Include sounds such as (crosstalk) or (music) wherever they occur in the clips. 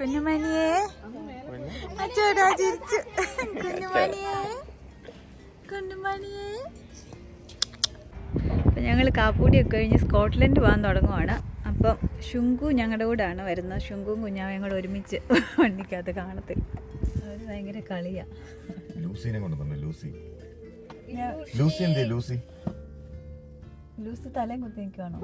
കുഞ്ഞുമണിയെ. അച്ചോടാ ചിരിച്ചു കുഞ്ഞുമണിയെ. കുഞ്ഞുമണിയെ. അപ്പം ഞങ്ങൾ കാപ്പൂടിയൊക്കെ കഴിഞ്ഞ് സ്കോട്ട്ലൻഡ് പോകാൻ തുടങ്ങുവാണ്. അപ്പം ശുങ്കു ഞങ്ങളുടെ കൂടെയാണ് വരുന്നത്. ശുങ്കും കുഞ്ഞാവയും കൂടെ ഒരുമിച്ച് വണ്ടിക്കകത്ത് കാണത്തില്ല. അവർ ഭയങ്കര കളിയാ. ലൂസിനെ കൊണ്ടുവന്നു ലൂസി. ലൂസി എന്തേ ലൂസി. ലൂസി തലയും കുത്തി നിൽക്കുവാണോ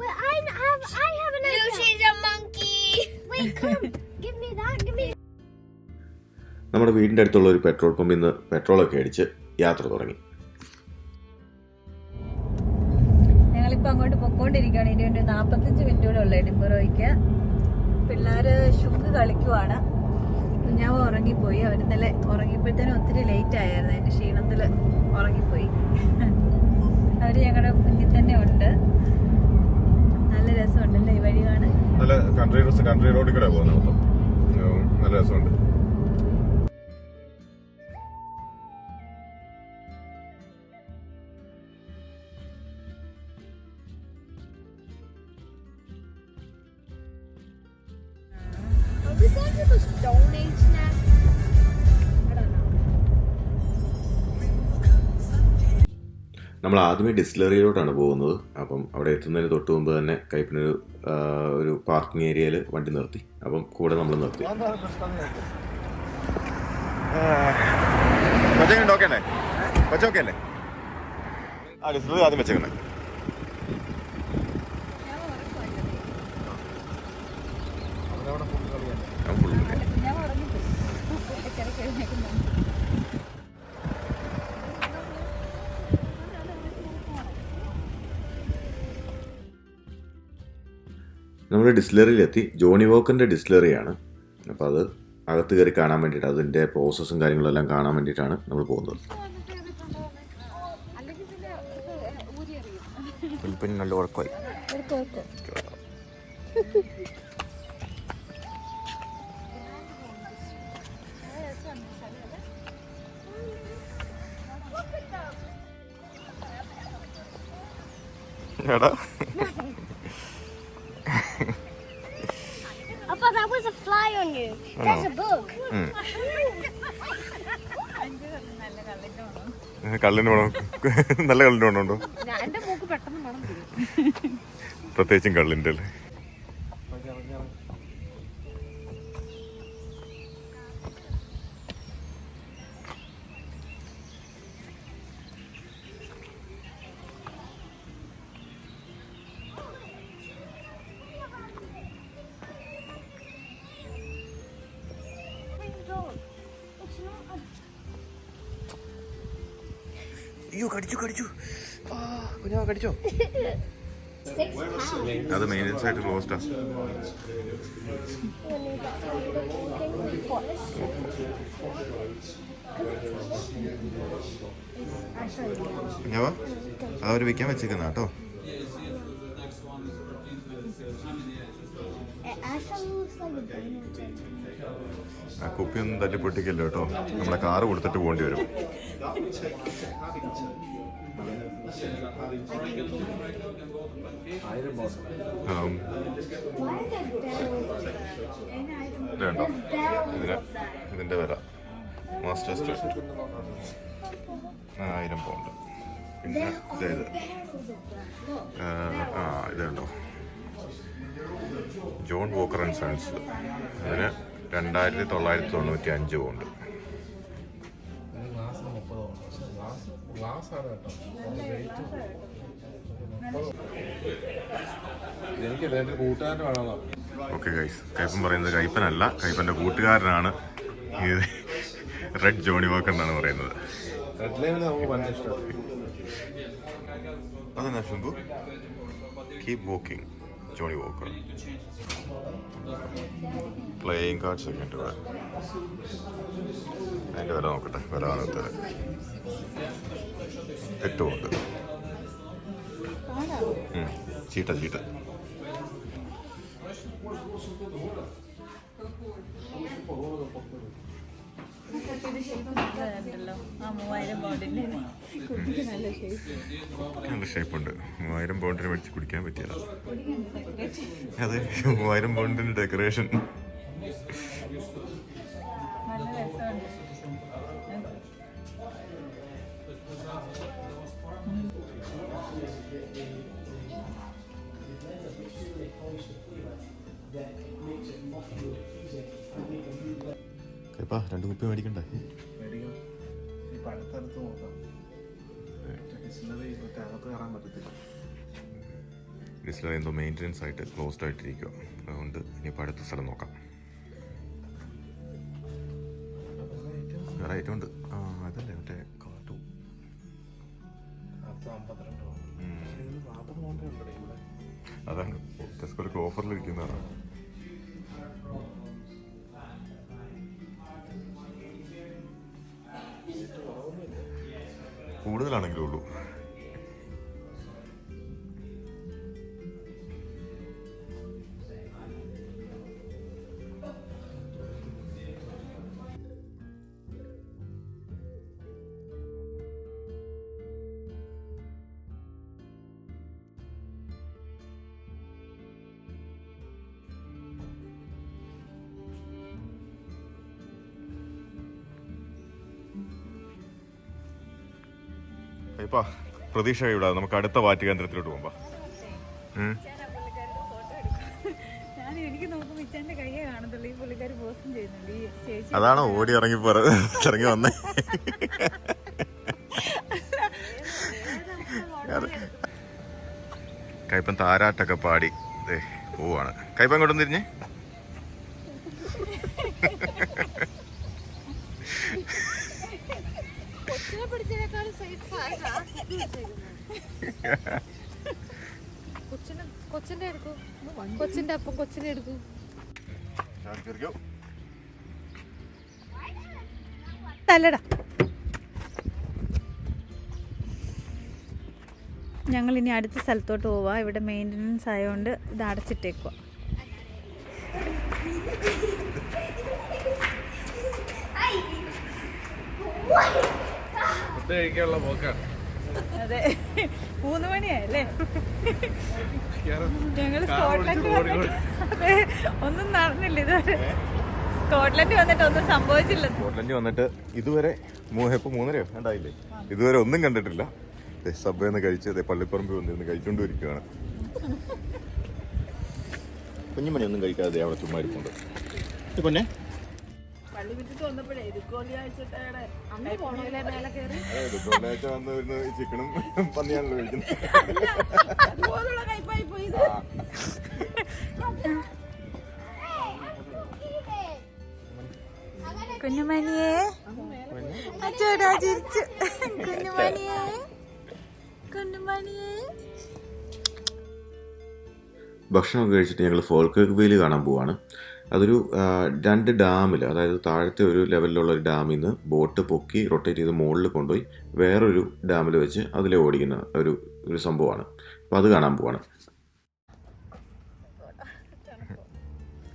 നമ്മുടെ വീടിന്റെ അടുത്തുള്ള ഒരു പെട്രോൾ പമ്പിൽ നിന്ന് പെട്രോളൊക്കെ അടിച്ച് യാത്ര തുടങ്ങി. ഞങ്ങളിപ്പോൾ അങ്ങോട്ട് പൊക്കോണ്ടിരിക്കുകയാണ്. ഇനി ഒരു നാൽപ്പത്തഞ്ച് മിനിറ്റോടെ ഉള്ളു എഡിംബറോയ്ക്ക് പിള്ളേര് ശുങ്ക് കളിക്കുവാണ്. ഞാൻ ഉറങ്ങിപ്പോയി. അവർ ഇന്നലെ ഉറങ്ങിയപ്പോഴത്തേനും ഒത്തിരി ലേറ്റ് ആയിരുന്നു. അതിന്റെ ക്ഷീണത്തിൽ ഉറങ്ങിപ്പോയി. അവർ ഞങ്ങളുടെ മുന്നിൽ തന്നെ ഉണ്ട്. നല്ല രസമുണ്ടല്ലേ ഈ വഴി കാണാൻ? നല്ല കൺട്രി കൺട്രി റോഡിൽ കൂടെ പോകുന്നത് മൊത്തം? നല്ല രസമുണ്ട് we going to the Stone Age next? നമ്മൾ ആദ്യമേ ഡിസ്റ്റിലറിയിലോട്ടാണ് പോകുന്നത്. അപ്പം അവിടെ എത്തുന്നതിന് തൊട്ട് മുമ്പ് തന്നെ കൈപ്പിനൊരു ഒരു പാർക്കിംഗ് ഏരിയയിൽ വണ്ടി നിർത്തി. അപ്പം കൂടെ നമ്മൾ നിർത്തി. ഓക്കെ അല്ലേ ആ ഡിസ്റ്റിലറി ആദ്യം വെച്ചേക്കണേ നമ്മൾ ഡിസ്ലറിയിലെത്തി. ജോണി വോക്കറിന്റെ ഡിസ്ലറിയാണ്. അപ്പോൾ അത് അകത്ത് കയറി കാണാൻ വേണ്ടിയിട്ട് അതിന്റെ പ്രോസസ്സും കാര്യങ്ങളെല്ലാം കാണാൻ വേണ്ടിയിട്ടാണ് നമ്മൾ പോകുന്നത്. പിന്നെ നല്ല ഉറക്കമായി. കള്ളിന് വേണം. നല്ല കള്ളിന് മണം പ്രത്യേകിച്ചും കള്ളിന്റെ അല്ലേ? അയ്യോ കടിച്ചു കടിച്ചു. കുഞ്ഞാ കടിച്ചോ. അത് മെയിനൻസ് ആയിട്ട് ക്ലോസ്ഡാ അതവർ വിൽക്കാൻ വെച്ചേക്കുന്ന കേട്ടോ. ആ കുപ്പിയൊന്നും തല്ലി പൊട്ടിക്കല്ലോ കേട്ടോ. നമ്മളെ കാറ് കൊടുത്തിട്ട് പോകേണ്ടി വരും. ഇതിന്റെ വില. മാസ്റ്റേഴ്സ് സ്ട്രെറ്റ് ആയിരം പൗണ്ട് ആ, ആ ഇത് കണ്ടോ ജോൺ വോക്കർ ആൻഡ് സൺസ് അതിന് രണ്ടായിരത്തി തൊള്ളായിരത്തി തൊണ്ണൂറ്റി അഞ്ച് പൗണ്ട്. ഓക്കെ ഗൈസ് കൈപ്പൻ പറയുന്നത് കൈപ്പനല്ല. കൈപ്പന്റെ കൂട്ടുകാരനാണ് ഈ റെഡ് ജോണി വോക്കർ എന്നാണ് പറയുന്നത്. അതെന്നാ ശുംഭു? Keep walking Johnny Walker playing cards ഒക്കെ ഉണ്ട് ഇവിടെ. അതിന്റെ വില നോക്കട്ടെ. വില കാണത്തത് എട്ട് ഉം. ചീട്ട ചീട്ട നല്ല ഷേപ്പ് നല്ല ഷേപ്പുണ്ട്. മൂവായിരം പൗണ്ടിന് മേടിച്ച് കുടിക്കാൻ പറ്റിയതാണ് അതെ മൂവായിരം പൗണ്ടിന് ഡെക്കറേഷൻ. കൈപ്പാ രണ്ട് കുപ്പി മേടിക്കണ്ടേ? ഡിസ്റ്റിലറി എന്തോ മെയിന്റനൻസ് ആയിട്ട് ക്ലോസ്ഡ് ആയിട്ടിരിക്കുക അതുകൊണ്ട് ഇനിയിപ്പോൾ അടുത്ത സ്ഥലം നോക്കാം. വേറെ ഐറ്റം ഉണ്ട്. ആ അതല്ലേ മറ്റേ കാട്ടു അതാണ്. ഓഫറിൽ രൂപ ഇപ്പാ പ്രതീക്ഷ ഇവിടെ നമുക്ക് അടുത്ത വാറ്റ് കേന്ദ്രത്തിലോട്ട് പോകുമ്പോ അതാണോ ഓടി ഇറങ്ങി പോറത് ഇറങ്ങി വന്നേ? കൈപ്പൻ താരാട്ടൊക്കെ പാടി. പോവാണ്. കൈപ്പൻ ഇങ്ങോട്ടൊന്ന് തിരിഞ്ഞേ (laughs) കൊച്ചിനെ പിടിച്ചതിനേക്കാളും സേഫ് കൊച്ചിനെ കൊച്ചിന്റെ എടുക്കൂ. കൊച്ചിന്റെ അപ്പം കൊച്ചിനെ എടുക്കൂ. തല്ലടാ. ഞങ്ങൾ ഇനി അടുത്ത സ്ഥലത്തോട്ട് പോവാ. ഇവിടെ മെയിന്റനൻസ് ആയതുകൊണ്ട് ഇത് അടച്ചിട്ടേക്കുക ഫുഡ് കഴിക്കാനുള്ള പോക്കാണ് അതെ. മൂന്ന് മണിയായല്ലേ? ഞങ്ങൾ സ്കോട്ട്ലൻഡ് ഒന്നും നടന്നില്ല ഇതുവരെ. സ്കോട്ട്ലൻഡ് വന്നിട്ട് ഒന്നും സംഭവിച്ചില്ല. സ്കോട്ട്ലൻഡ് വന്നിട്ട് ഇതുവരെ ഇപ്പൊ മൂന്നരയോ? ഉണ്ടായില്ലേ ഇതുവരെ ഒന്നും കണ്ടിട്ടില്ല. സബ്വേന്ന് കഴിച്ച് ദേ പള്ളിപ്പറമ്പിൽ വന്നിരുന്ന് കഴിച്ചുകൊണ്ടിരിക്കുകയാണ് കുഞ്ഞുമണി ഒന്നും കഴിക്കാതെ അവിടെ ചുമ്മാ ഇരിപ്പുണ്ട്. പൊന്നെ? പള്ളി വിട്ടിട്ട് വന്നപ്പോഴേ പോണല്ലേ മേലെ കയറി ചിക്കനും പന്നിയാണല്ലോ കഴിക്കുന്നത്. അതുപോലുള്ള കൈപ്പായി പോയി. കുഞ്ഞുമണിയെ. അച്ചോടാ ചിരിച്ചു. കുഞ്ഞുമണിയെ. കുഞ്ഞുമണിയെ. ഭക്ഷണം കഴിച്ചിട്ട് ഞങ്ങൾ ഫോൾക്കേക്ക് വെയിൽ കാണാൻ പോവാണ്. അതൊരു രണ്ട് ഡാമിൽ അതായത് താഴത്തെ ഒരു ലെവലിലുള്ള ഒരു ഡാമിൽ നിന്ന് ബോട്ട് പൊക്കി റൊട്ടേറ്റ് ചെയ്ത് മുകളിൽ കൊണ്ടുപോയി വേറൊരു ഡാമിൽ വെച്ച് അതിൽ ഓടിക്കുന്ന ഒരു ഒരു സംഭവമാണ്. അപ്പോൾ അത് കാണാൻ പോവാണ്.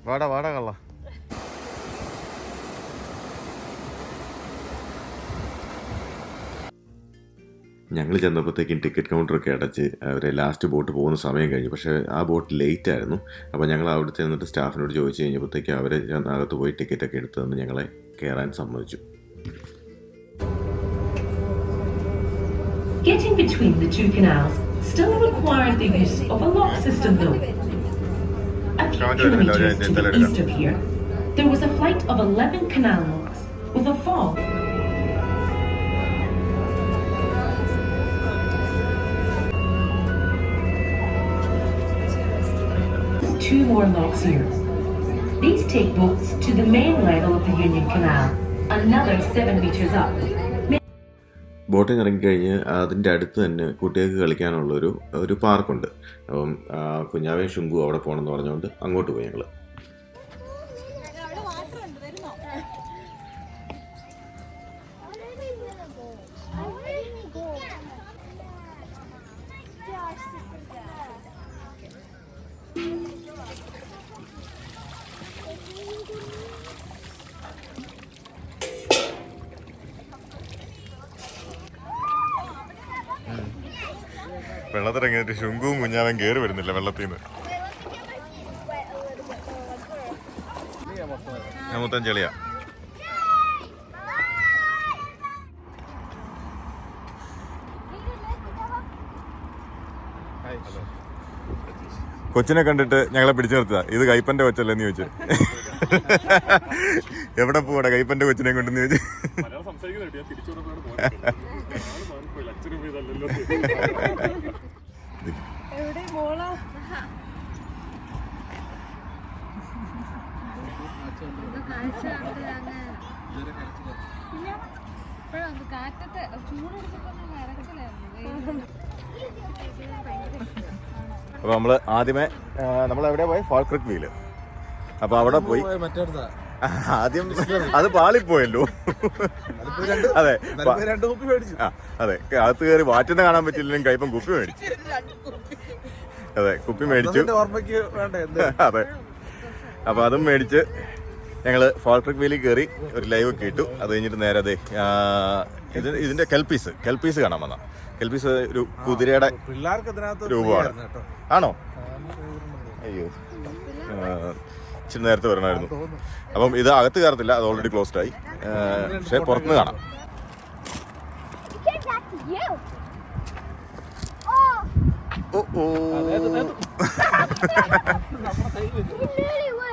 വാടാ വാടാ കള്ള. ഞങ്ങൾ ചെന്നപ്പോഴത്തേക്കും ടിക്കറ്റ് കൗണ്ടറൊക്കെ അടച്ച് അവരെ ലാസ്റ്റ് ബോട്ട് പോകുന്ന സമയം കഴിഞ്ഞു. പക്ഷേ ആ ബോട്ട് ലേറ്റ് ആയിരുന്നു. അപ്പോൾ ഞങ്ങൾ അവിടെ ചെന്നിട്ട് സ്റ്റാഫിനോട് ചോദിച്ചു കഴിഞ്ഞപ്പോഴത്തേക്കും അവരെ അകത്ത് പോയി ടിക്കറ്റൊക്കെ എടുത്തു തന്ന് ഞങ്ങളെ കയറാൻ സമ്മതിച്ചു. Getting between the two canals still requires the use of a lock system though. There was a flight of 11 canal locks with a fall Two more locks here. These take boats to the main level of the Union Canal, another seven meters up. നിന്ന് ഇറങ്ങിക്കഴിഞ്ഞ് അതിന്റെ അടുത്ത് തന്നെ കുട്ടികൾക്ക് കളിക്കാനുള്ളൊരു ഒരു പാർക്കുണ്ട് അപ്പം കുഞ്ഞാവേ ശുങ്കു അവിടെ പോകണമെന്ന് പറഞ്ഞുകൊണ്ട് അങ്ങോട്ട് പോയി ഞങ്ങൾ വെള്ളത്തിറങ്ങിയിട്ട് ശുങ്കുവും കുഞ്ഞാവൻ കയറി വരുന്നില്ല വെള്ളത്തിൽ നിന്ന് ഞാൻ മൊത്തം ചെളിയാ. കൊച്ചിനെ കണ്ടിട്ട് ഞങ്ങളെ പിടിച്ചു നിർത്തുക. ഇത് കൈപ്പന്റെ കൊച്ചല്ലെന്ന് ചോദിച്ചു. എവിടെ പോവാടെ കൈപ്പന്റെ കൊച്ചിനെ കൊണ്ടെന്ന് ചോദിച്ചു. കാറ്റത്ത് ചൂടെടുത്തപ്പോ കരച്ചിലായിരുന്നു അപ്പൊ നമ്മൾ ആദ്യമേ നമ്മൾ എവിടെ പോയി? ഫാൾ ക്രിക്ക് വീൽ അപ്പൊ അവിടെ പോയി. ആദ്യം അത് പാളിപ്പോയല്ലോ. അതെ പ- രണ്ട് കുപ്പി മേടിച്ചു. അതെ അകത്ത് കയറി വാറ്റുന്ന കാണാൻ പറ്റില്ലെങ്കിലും കൈപ്പം കുപ്പി (laughs) മേടിച്ചു. അതെ കുപ്പി മേടിച്ചു. (laughs) അതെ. അപ്പൊ അതും മേടിച്ച് ഞങ്ങൾ ഫോൾട്രിക് വേലി കയറി ഒരു ലൈവ് ഒക്കെ ഇട്ടു. അത് കഴിഞ്ഞിട്ട് നേരെ അതെ ഇത് ഇതിന്റെ കെൽപീസ് കെൽപീസ് കാണാൻ വന്ന കെൽപീസ് ഒരു കുതിരയുടെ രൂപമാണ്. ആണോ? അയ്യോ. ഇച്ചിരി നേരത്തെ വരണമായിരുന്നു. അപ്പം ഇത് അകത്ത് കയറത്തില്ല അത് ഓൾറെഡി ക്ലോസ്ഡ് ആയി. പക്ഷെ പുറത്തുനിന്ന് കാണാം. ഓ ഓ. (laughs)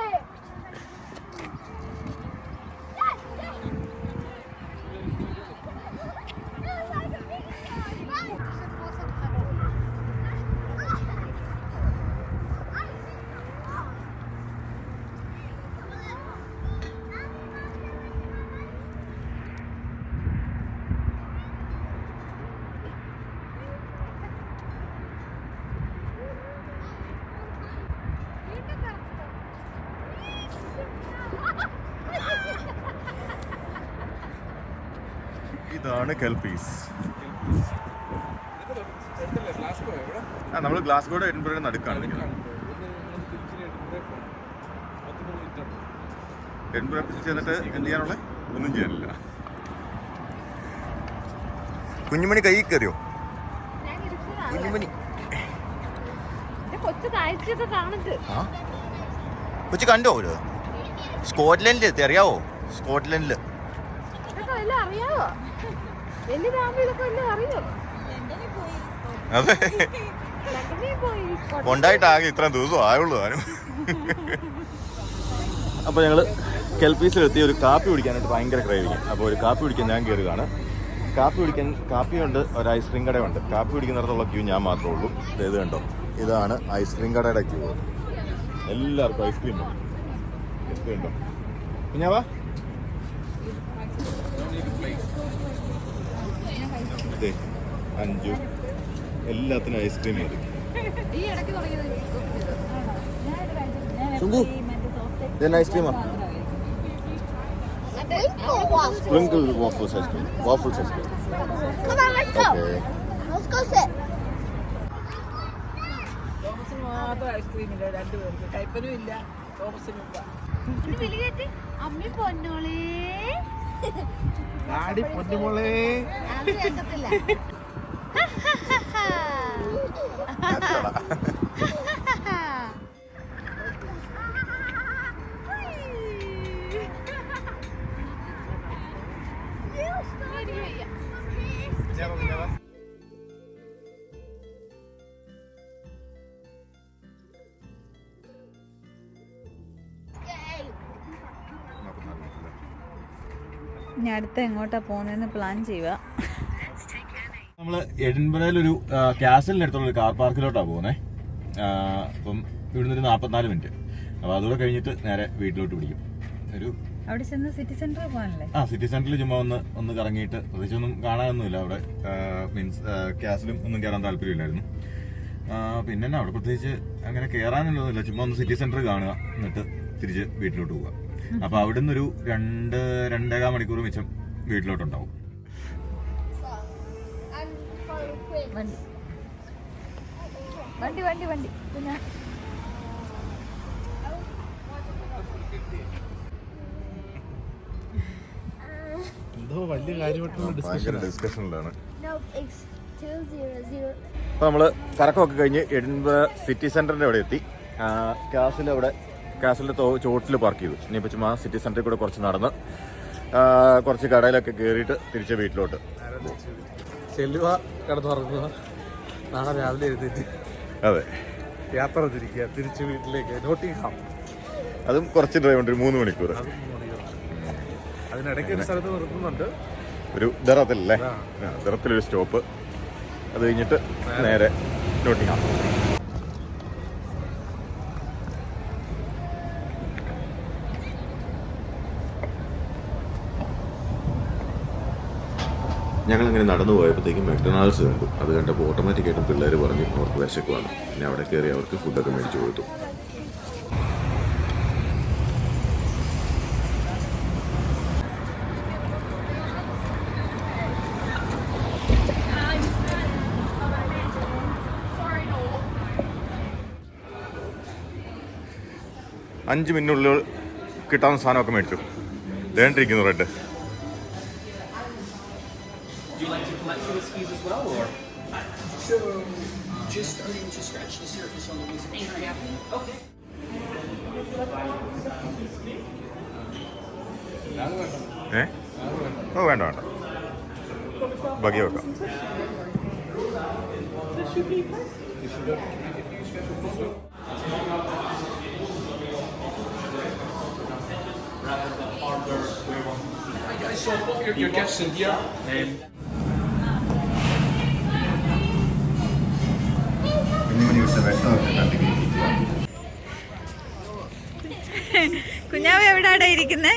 ഇതാണ് കെൽപീസ്. ആ നമ്മൾ ഗ്ലാസ്ഗോഡ് എഡിൻബർഗിന്റെ നടുക്കാണ് എഡിൻബർഗ് ചെന്നിട്ട് എന്ത് ചെയ്യാനുള്ള? ഒന്നും ചെയ്യാനില്ല. കുഞ്ഞുമണി കൈ കയറിയോ? കുഞ്ഞുമണി. കൊച്ചു കണ്ടോ? ഒരു സ്കോട്ട്ലൻഡിൽ എത്തി അറിയാവോ സ്കോട്ട്ലൻഡിൽ അറിയാവോ? അതെ. ഉണ്ടായിട്ടാകെ ഇത്ര ദിവസം ആയുള്ളൂ ആരും. അപ്പോൾ ഞങ്ങൾ കെൽപ്പീസിലെത്തി ഒരു കാപ്പി കുടിക്കാനായിട്ട് ഭയങ്കര ക്രൈവിങ്. അപ്പോൾ ഒരു കാപ്പി കുടിക്കാൻ ഞാൻ കയറുകയാണ് കാപ്പി കുടിക്കാൻ കാപ്പിയുണ്ട് ഒരു ഐസ്ക്രീം കടയുണ്ട്. കാപ്പി കുടിക്കുന്നിടത്തുള്ള ക്യൂ ഞാൻ മാത്രമേ ഉള്ളൂ. ദേ ഇത് കണ്ടോ? ഇതാണ് ഐസ്ക്രീം കടയുടെ ക്യൂ. എല്ലാവർക്കും ഐസ്ക്രീം ഉണ്ട്. ഐസ്ക്രീം ഉണ്ടോ കുഞ്ഞാവാ ice എല്ലാത്തിനും ഐസ്ക്രീം. തോമസിന് മാത്രം ഐസ്ക്രീം ഇല്ല രണ്ടുപേർക്ക് കൈപ്പനും ഇല്ല തോമസിനും ഇല്ല. അമ്മി പൊന്നോളേ. ഡാഡി പൊന്നുമോളെ. അത് (laughs) ഇനി അടുത്ത എങ്ങോട്ടാ പോകുന്നതെന്ന് പ്ലാൻ ചെയ്യുക. നമ്മൾ എഡിൻബറയിലൊരു കാസലിന്റെ അടുത്തുള്ള ഒരു കാർ പാർക്കിലോട്ടാണ് പോകുന്നത് അപ്പം ഇവിടുന്ന് ഒരു നാൽപ്പത്തിനാല് മിനിറ്റ് അപ്പോൾ അതുകൂടെ കഴിഞ്ഞിട്ട് നേരെ വീട്ടിലോട്ട് പിടിക്കും. ഒരു അവിടെ ചെന്ന് സിറ്റി സെന്ററിൽ പോകാനല്ലേ? ആ സിറ്റി സെന്ററിൽ ചുമ്മാ ഒന്ന് ഒന്ന് കറങ്ങിയിട്ട് പ്രത്യേകിച്ച് ഒന്നും കാണാനൊന്നുമില്ല. അവിടെ മീൻസ് കാസലും ഒന്നും കയറാൻ താല്പര്യമില്ലായിരുന്നു. പിന്നെ അവിടെ പ്രത്യേകിച്ച് അങ്ങനെ കയറാനുള്ളതല്ല ചുമ്മാ ഒന്ന് സിറ്റി സെന്റർ കാണുക. എന്നിട്ട് തിരിച്ച് വീട്ടിലോട്ട് പോവുക. അപ്പൊ അവിടുന്ന് ഒരു രണ്ട് രണ്ടേകാ മണിക്കൂർ മിച്ചം വീട്ടിലോട്ടുണ്ടാവും. വണ്ടി വണ്ടി വണ്ടി. വണ്ടി പിന്നെ? എന്തോ വലിയ കാര്യമായിട്ടുള്ള ഡിസ്കഷൻ ഡിസ്കഷനിലാണ് No, നമ്മൾ. കറക്കമൊക്കെ കഴിഞ്ഞ് എഡിൻബർഗ് സിറ്റി സെന്ററിന്റെ അവിടെ എത്തി. കാസിൽ അവിടെ കാസിലെ ചോട്ടിൽ പാർക്ക് ചെയ്തു. ഇനിയിപ്പോൾ ചുമ്മാ സിറ്റി സെന്ററിൽ കൂടെ കുറച്ച് നടന്ന് കുറച്ച് കടയിലൊക്കെ കയറിയിട്ട് തിരിച്ച് വീട്ടിലോട്ട്. ചെല്ലുക കിടന്നുറങ്ങുക നാളെ രാവിലെ എഴുന്നേറ്റ് അതെ. യാത്ര തിരിക്കുക തിരിച്ച് വീട്ടിലേക്ക്. നോട്ടിംഗ്ഹാം അതും കുറച്ച് ഡ്രൈവ് ഉണ്ട് ഒരു മൂന്ന് മണിക്കൂർ. അതിനിടയ്ക്ക് ഒരു സ്ഥലത്ത് നിർത്തുന്നുണ്ട്. ഒരു ദറത്തിലല്ലേ? ദറത്തിലൊരു സ്റ്റോപ്പ്. അത് കഴിഞ്ഞിട്ട് നേരെ. നോട്ടിങ്ങാം ഞങ്ങൾ അങ്ങനെ നടന്നു പോയപ്പോഴത്തേക്കും മെക്ഡൊണാൾഡ്സ് കണ്ടു. അത് കണ്ടപ്പോൾ ഓട്ടോമാറ്റിക്കായിട്ടും പിള്ളേർ പറഞ്ഞു അവർക്ക് വിശക്കുവാണ്. പിന്നെ അവിടെ കയറി അവർക്ക് ഫുഡൊക്കെ മേടിച്ചു കൊടുത്തു. അഞ്ച് മിനിറ്റിനുള്ളിൽ കിട്ടാവുന്ന സാധനമൊക്കെ മേടിച്ചു. ദേണ്ടിരിക്കുന്നു red. Do you like to collect the whiskies as well, or? So, just starting to scratch the surface on the whiskey. Okay. ഏ ഓ വേണ്ട വേണ്ട ബഗി വെക്കാം Guys, so put your, your gifts in here. എവിടാടാ ഇരിക്കുന്നേ?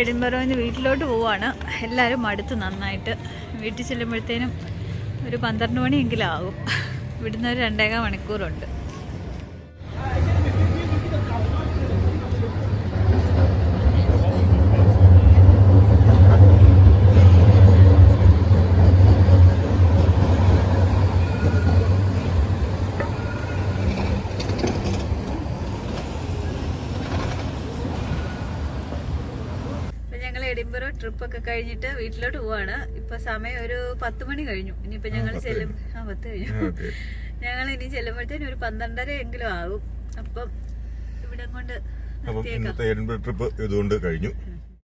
എഡിൻബറോയിൽ നിന്ന് വീട്ടിലോട്ട് പോവാണ്. എല്ലാരും അടുത്ത് നന്നായിട്ട്. വീട്ടിൽ ചെല്ലുമ്പോഴത്തേനും ഒരു പന്ത്രണ്ട് മണിയെങ്കിലും ആകും. ഇവിടുന്ന് ഒരു രണ്ടേകാൽ മണിക്കൂറുണ്ട്. ട്രിപ്പൊക്കെ കഴിഞ്ഞിട്ട് വീട്ടിലോട്ട് പോവാണ്. ഇപ്പൊ സമയം ഒരു പത്ത് മണി കഴിഞ്ഞു. ഇനിയിപ്പോ ഞങ്ങൾ ചെല്ലും ആ പത്ത് കഴിഞ്ഞു. ഞങ്ങൾ ഇനി ചെല്ലുമ്പോഴത്തേനും ഒരു പന്ത്രണ്ടര എങ്കിലും ആകും. അപ്പം ഇവിടെ കൊണ്ട് അപ്പം ഇന്നത്തെ എഡിൻബർഗ് ട്രിപ്പ് ഇതുകൊണ്ട് കഴിഞ്ഞു.